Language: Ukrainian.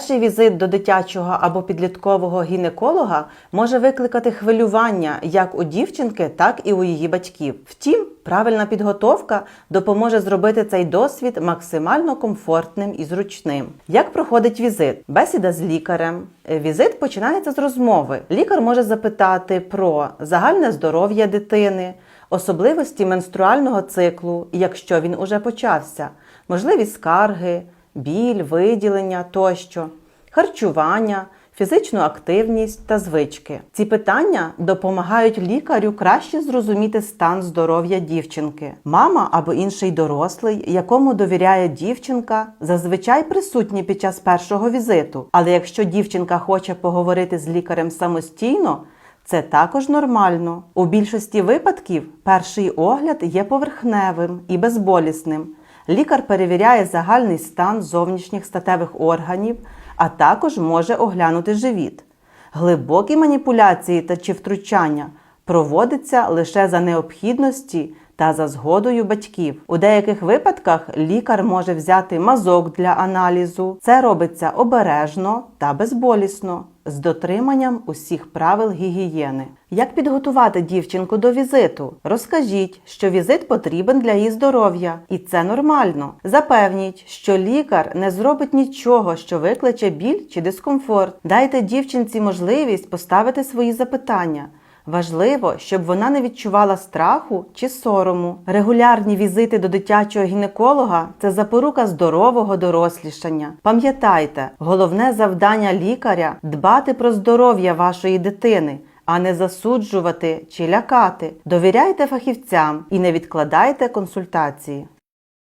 Перший візит до дитячого або підліткового гінеколога може викликати хвилювання як у дівчинки, так і у її батьків. Втім, правильна підготовка допоможе зробити цей досвід максимально комфортним і зручним. Як проходить візит? Бесіда з лікарем. Візит починається з розмови. Лікар може запитати про загальне здоров'я дитини, особливості менструального циклу, якщо він уже почався, можливі скарги, біль, виділення тощо, харчування, фізичну активність та звички. Ці питання допомагають лікарю краще зрозуміти стан здоров'я дівчинки. Мама або інший дорослий, якому довіряє дівчинка, зазвичай присутні під час першого візиту. Але якщо дівчинка хоче поговорити з лікарем самостійно, це також нормально. У більшості випадків перший огляд є поверхневим і безболісним. Лікар перевіряє загальний стан зовнішніх статевих органів, а також може оглянути живіт. Глибокі маніпуляції та чи втручання проводяться лише за необхідності та за згодою батьків. У деяких випадках лікар може взяти мазок для аналізу. Це робиться обережно та безболісно, з дотриманням усіх правил гігієни. Як підготувати дівчинку до візиту? Розкажіть, що візит потрібен для її здоров'я, і це нормально. Запевніть, що лікар не зробить нічого, що викличе біль чи дискомфорт. Дайте дівчинці можливість поставити свої запитання. Важливо, щоб вона не відчувала страху чи сорому. Регулярні візити до дитячого гінеколога це запорука здорового дорослішання. Пам'ятайте, головне завдання лікаря дбати про здоров'я вашої дитини, а не засуджувати чи лякати. Довіряйте фахівцям і не відкладайте консультації.